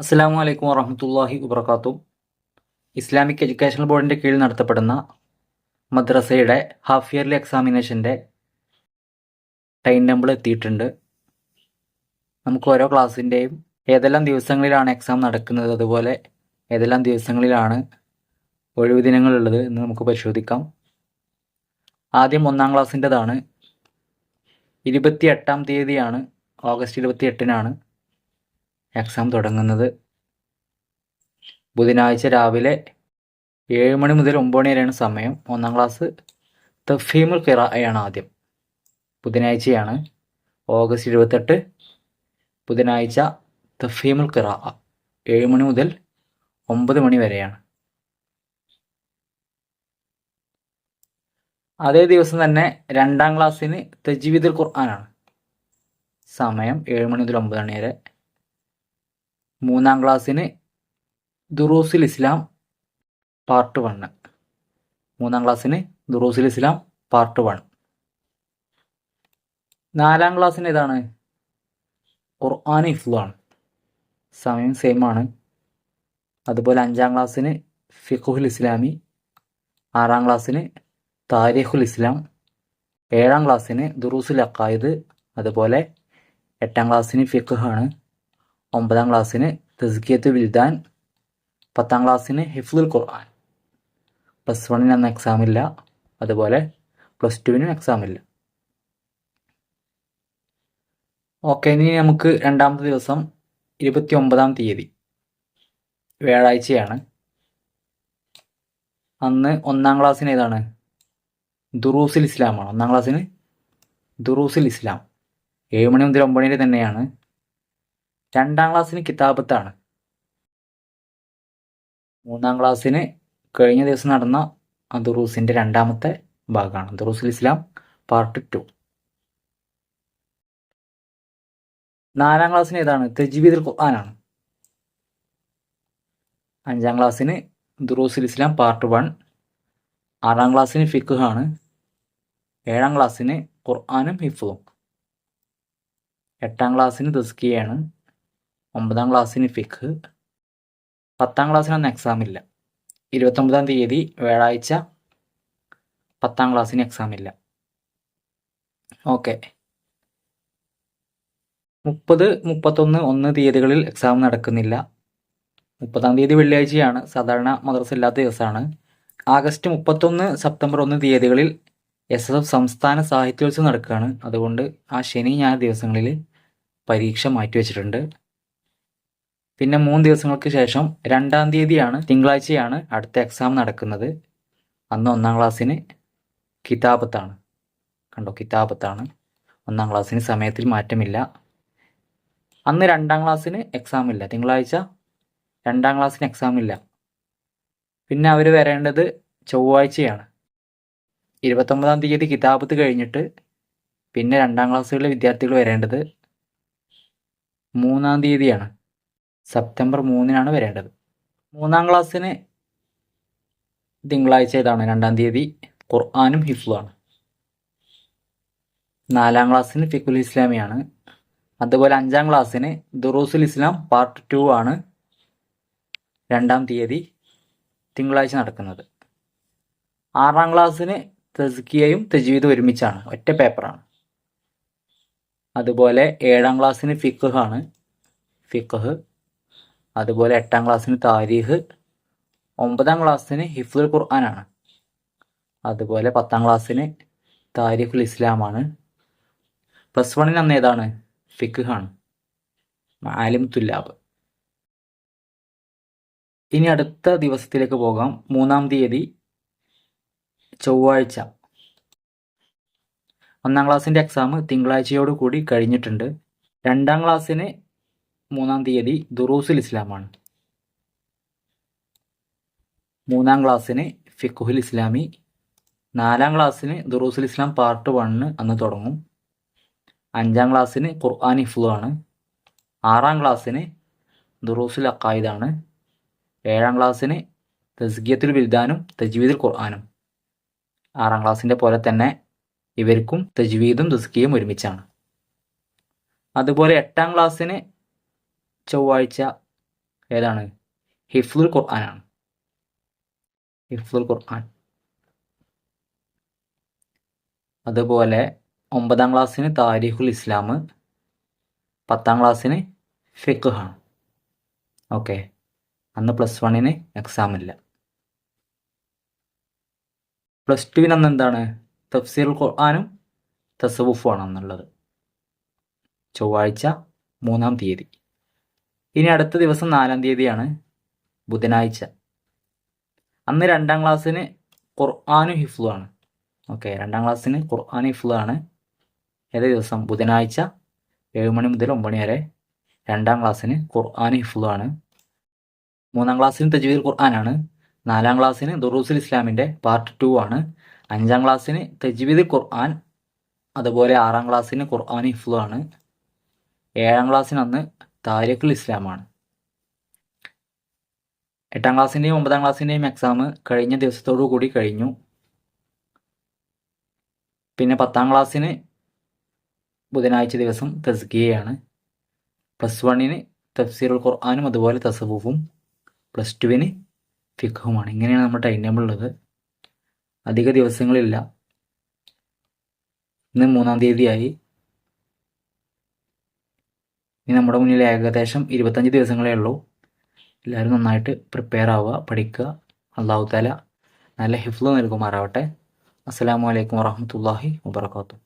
അസ്സാം വലൈക്കും വറഹമത്തല്ലാഹി വബർക്കാത്തു ഇസ്ലാമിക് എഡ്യൂക്കേഷണൽ ബോർഡിന്റെ കീഴിൽ നടത്തപ്പെടുന്ന മദ്രസയുടെ ഹാഫ് ഇയർലി എക്സാമിനേഷന്റെ ടൈം ടേബിൾ എത്തിയിട്ടുണ്ട്. നമുക്ക് ഓരോ ക്ലാസ്സിന്റെയും ഏതെല്ലാം ദിവസങ്ങളിലാണ് എക്സാം നടക്കുന്നത് അതുപോലെ ഏതെല്ലാം ദിവസങ്ങളിലാണ് ഒഴിവു ദിനങ്ങളുള്ളത് എന്ന് നമുക്ക് പരിശോധിക്കാം. ആദ്യം ഒന്നാം ക്ലാസ്സിന്റെതാണ് ഇരുപത്തി എട്ടാം തീയതിയാണ് ഓഗസ്റ്റ് ഇരുപത്തി എട്ടിനാണ് എക്സാം തുടങ്ങുന്നത് ബുധനാഴ്ച രാവിലെ ഏഴ് മണി മുതൽ ഒമ്പത് മണി വരെയാണ് സമയം. ഒന്നാം ക്ലാസ് തഫീമുൽ ഖിറായാണ് ആദ്യം. ബുധനാഴ്ചയാണ് ഓഗസ്റ്റ് ഇരുപത്തെട്ട്. ബുധനാഴ്ച തഫീമുൽ ഖിറ ഏഴ് മണി മുതൽ ഒമ്പത് മണി വരെയാണ്. അതേ ദിവസം തന്നെ രണ്ടാം ക്ലാസ്സിന് തജ്വീദുൽ ഖുർആനാണ്. സമയം ഏഴ് മണി മുതൽ ഒമ്പത് മണി വരെ. മൂന്നാം ക്ലാസ്സിന് ദുറൂസുൽ ഇസ്ലാം പാർട്ട് വണ് മൂന്നാം ക്ലാസ്സിന് ദുറൂസുൽ ഇസ്ലാം പാർട്ട് വൺ നാലാം ക്ലാസ്സിന് ഇതാണ് ഖുർആൻ ഇഫ്ലാണ് സമയം സെയിം ആണ്. അതുപോലെ അഞ്ചാം ക്ലാസ്സിന് ഫിഖുൽ ഇസ്ലാമി ആറാം ക്ലാസ്സിന് താരിഖുൽ ഇസ്ലാം ഏഴാം ക്ലാസ്സിന് ദുറൂസുൽ അക്കായത് അതുപോലെ എട്ടാം ക്ലാസ്സിന് ഫിഖ് ആണ് ഒമ്പതാം ക്ലാസ്സിന് തസ്കിയത്ത് വിൽദാൻ പത്താം ക്ലാസ്സിന് ഹിഫ്ലുൽ ഖുർആൻ. പ്ലസ് വണ്ണിന് അന്ന് എക്സാം ഇല്ല. അതുപോലെ പ്ലസ് ടുവിനും എക്സാം ഇല്ല. ഓക്കെ ഇനി നമുക്ക് രണ്ടാമത്തെ ദിവസം ഇരുപത്തി ഒമ്പതാം തീയതി. വ്യാഴാഴ്ചയാണ്. അന്ന് ഒന്നാം ക്ലാസ്സിന് ഏതാണ്? ദുറൂസുൽ ഇസ്ലാമാണ്. ഒന്നാം ക്ലാസ്സിന് ദുറൂസുൽ ഇസ്ലാം. ഏഴ് മണി മുതൽ ഒമ്പത് മണി തന്നെയാണ്. രണ്ടാം ക്ലാസ്സിന് കിതാബത്താണ്. മൂന്നാം ക്ലാസ്സിന് കഴിഞ്ഞ ദിവസം നടന്ന ദുറൂസിന്റെ രണ്ടാമത്തെ ഭാഗമാണ്. ദുറൂസുൽ ഇസ്ലാം പാർട്ട് ടു നാലാം ക്ലാസ്സിന് ഏതാണ്? തജ്വീദുൽ ഖുർആനാണ്. അഞ്ചാം ക്ലാസ്സിന് ദുറൂസുൽ ഇസ്ലാം പാർട്ട് വൺ ആറാം ക്ലാസ്സിന് ഫിഖാണ് ഏഴാം ക്ലാസ്സിന് ഖുർആനും ഹിഫും എട്ടാം ക്ലാസ്സിന് തസ്കിയാണ് ഒമ്പതാം ക്ലാസ്സിന് ഫിഖ്. പത്താം ക്ലാസ്സിനൊന്നും എക്സാം ഇല്ല. ഇരുപത്തൊമ്പതാം തീയതി വ്യാഴാഴ്ച പത്താം ക്ലാസ്സിന് എക്സാം ഇല്ല. ഓക്കെ. മുപ്പത് മുപ്പത്തൊന്ന് ഒന്ന് തീയതികളിൽ എക്സാം നടക്കുന്നില്ല. മുപ്പതാം തീയതി വെള്ളിയാഴ്ചയാണ്. സാധാരണ മദ്രസ ഇല്ലാത്ത ദിവസമാണ്. ആഗസ്റ്റ് മുപ്പത്തൊന്ന് സെപ്റ്റംബർ ഒന്ന് തീയതികളിൽ എസ് എസ് എഫ് സംസ്ഥാന സാഹിത്യോത്സവം നടക്കുകയാണ്. അതുകൊണ്ട് ആ ശനി ഞായർ ദിവസങ്ങളിൽ പരീക്ഷ മാറ്റിവെച്ചിട്ടുണ്ട്. പിന്നെ മൂന്ന് ദിവസങ്ങൾക്ക് ശേഷം രണ്ടാം തീയതിയാണ് തിങ്കളാഴ്ചയാണ് അടുത്ത എക്സാം നടക്കുന്നത്. അന്ന് ഒന്നാം ക്ലാസ്സിന് കിതാബത്താണ്. കണ്ടോ കിതാബത്താണ്. ഒന്നാം ക്ലാസ്സിന് സമയത്തിൽ മാറ്റമില്ല. അന്ന് രണ്ടാം ക്ലാസ്സിന് എക്സാം ഇല്ല. തിങ്കളാഴ്ച രണ്ടാം ക്ലാസ്സിന് എക്സാം ഇല്ല. പിന്നെ അവർ വരേണ്ടത് ചൊവ്വാഴ്ചയാണ്. ഇരുപത്തൊമ്പതാം തീയതി കിതാബത്ത് കഴിഞ്ഞിട്ട് പിന്നെ രണ്ടാം ക്ലാസ്സുകളിലെ വിദ്യാർത്ഥികൾ വരേണ്ടത് മൂന്നാം തീയതിയാണ്. സെപ്റ്റംബർ മൂന്നിനാണ് വരേണ്ടത്. മൂന്നാം ക്ലാസ്സിന് തിങ്കളാഴ്ച ഇതാണ് രണ്ടാം തീയതി ഖുർആാനും ഹിഫ്ലുമാണ് നാലാം ക്ലാസ്സിന് ഫിഖുൽ ഇസ്ലാമിയാണ്. അതുപോലെ അഞ്ചാം ക്ലാസ്സിന് ദുറൂസുൽ ഇസ്ലാം പാർട്ട് ടു ആണ് രണ്ടാം തീയതി തിങ്കളാഴ്ച നടക്കുന്നത്. ആറാം ക്ലാസ്സിന് തസ്കിയയും തജ്വീദും ഒരുമിച്ചാണ്. ഒറ്റ പേപ്പറാണ്. അതുപോലെ ഏഴാം ക്ലാസ്സിന് ഫിഖ് ആണ് ഫിഖ് അതുപോലെ എട്ടാം ക്ലാസ്സിന് താരീഖ് ഒമ്പതാം ക്ലാസ്സിന് ഹിഫുൽ ഖുർആനാണ്. അതുപോലെ പത്താം ക്ലാസ്സിന് താരിഖുൽ ഇസ്ലാമാണ്. പ്ലസ് വണ്ണിന് അന്ന് ഏതാണ്? ഫിഖ് ആണ്. ആലിം തുല്ലാബ്. ഇനി അടുത്ത ദിവസത്തിലേക്ക് പോകാം. മൂന്നാം തീയതി ചൊവ്വാഴ്ച. ഒന്നാം ക്ലാസ്സിന്റെ എക്സാം തിങ്കളാഴ്ചയോട് കൂടി കഴിഞ്ഞിട്ടുണ്ട്. രണ്ടാം ക്ലാസ്സിന് മൂന്നാം തീയതി ദുറൂസുൽ ഇസ്ലാമാണ്. മൂന്നാം ക്ലാസ്സിന് ഫിഖുൽ ഇസ്ലാമി നാലാം ക്ലാസ്സിന് ദുറൂസുൽ ഇസ്ലാം പാർട്ട് വണ്ണ് അന്ന് തുടങ്ങും. അഞ്ചാം ക്ലാസ്സിന് ഖുർആൻ ഇഫ്ലു ആണ് ആറാം ക്ലാസ്സിന് ദുറൂസുൽ അക്കായിദാണ് ഏഴാം ക്ലാസ്സിന് തസ്ഗിയത്തുൽ ബിൽദാനും തജ്വീദുൽ ഖുർആാനും. ആറാം ക്ലാസ്സിന്റെ പോലെ തന്നെ ഇവർക്കും തജ്വീദും തസ്കിയും ഒരുമിച്ചാണ്. അതുപോലെ എട്ടാം ക്ലാസ്സിന് ചൊവ്വാഴ്ച ഏതാണ്? ഹിഫ്ലുൽ ഖുർആനാണ്. ഹിഫ്ലുൽ ഖുർആൻ. അതുപോലെ ഒമ്പതാം ക്ലാസ്സിന് താരിഖുൽ ഇസ്ലാം പത്താം ക്ലാസ്സിന് ഫിഖ് ആണ്. ഓക്കെ. അന്ന് പ്ലസ് വണ്ണിന് എക്സാം ഇല്ല. പ്ലസ് ടുവിന് അന്ന് എന്താണ്? തഫ്സീർ ഖുർആാനും തസവുഫുമാണ് എന്നുള്ളത് ചൊവ്വാഴ്ച മൂന്നാം തീയതി. ഇനി അടുത്ത ദിവസം നാലാം തീയതിയാണ് ബുധനാഴ്ച. അന്ന് രണ്ടാം ക്ലാസ്സിന് ഖുർആാനു ഹിഫ്ലു ആണ്. ഓക്കെ രണ്ടാം ക്ലാസ്സിന് ഖുർആാനു ഹിഫ്ലു ആണ്. ഏതേ ദിവസം? ബുധനാഴ്ച ഏഴ് മണി മുതൽ ഒമ്പത് വരെ രണ്ടാം ക്ലാസ്സിന് ഖുർആൻ ഹിഫ്ലു ആണ്. മൂന്നാം ക്ലാസ്സിന് തജ്വീദ് ഖുർആനാണ് നാലാം ക്ലാസ്സിന് ദുറൂസുൽ ഇസ്ലാമിന്റെ പാർട്ട് ടു ആണ്. അഞ്ചാം ക്ലാസ്സിന് തജ്വീദ് ഖുർആൻ അതുപോലെ ആറാം ക്ലാസ്സിന് ഖുർആൻ ഹിഫ്ലു ആണ്. ഏഴാം ക്ലാസ്സിന് അന്ന് താരിഖുൽ ഇസ്ലാമാണ്. എട്ടാം ക്ലാസ്സിന്റെയും ഒമ്പതാം ക്ലാസ്സിന്റെയും എക്സാം കഴിഞ്ഞ ദിവസത്തോടു കൂടി കഴിഞ്ഞു. പിന്നെ പത്താം ക്ലാസ്സിന് ബുധനാഴ്ച ദിവസം തസ്കിയയാണ്. പ്ലസ് വണ്ണിന് തഫ്സീറുൽ ഖുർആാനും അതുപോലെ തസവുഫും. പ്ലസ് ടുവിന് ഫിഖുമാണ് ഇങ്ങനെയാണ് നമ്മുടെ ടൈം ടേബിൾ ഉള്ളത്. അധിക ദിവസങ്ങളില്ല. ഇന്ന് മൂന്നാം തീയതിയായി. ഇനി നമ്മുടെ മുന്നിൽ ഏകദേശം ഇരുപത്തഞ്ച് ദിവസങ്ങളേ ഉള്ളൂ. എല്ലാവരും നന്നായിട്ട് പ്രിപ്പയർ ആവുക പഠിക്കുക. അള്ളാഹു താല നല്ല ഹിഫ്ലു നൽകുമാറാവട്ടെ. അസ്സാം വലൈക്കും വാഹമത്തല്ലാഹി വാബർക്കാത്തു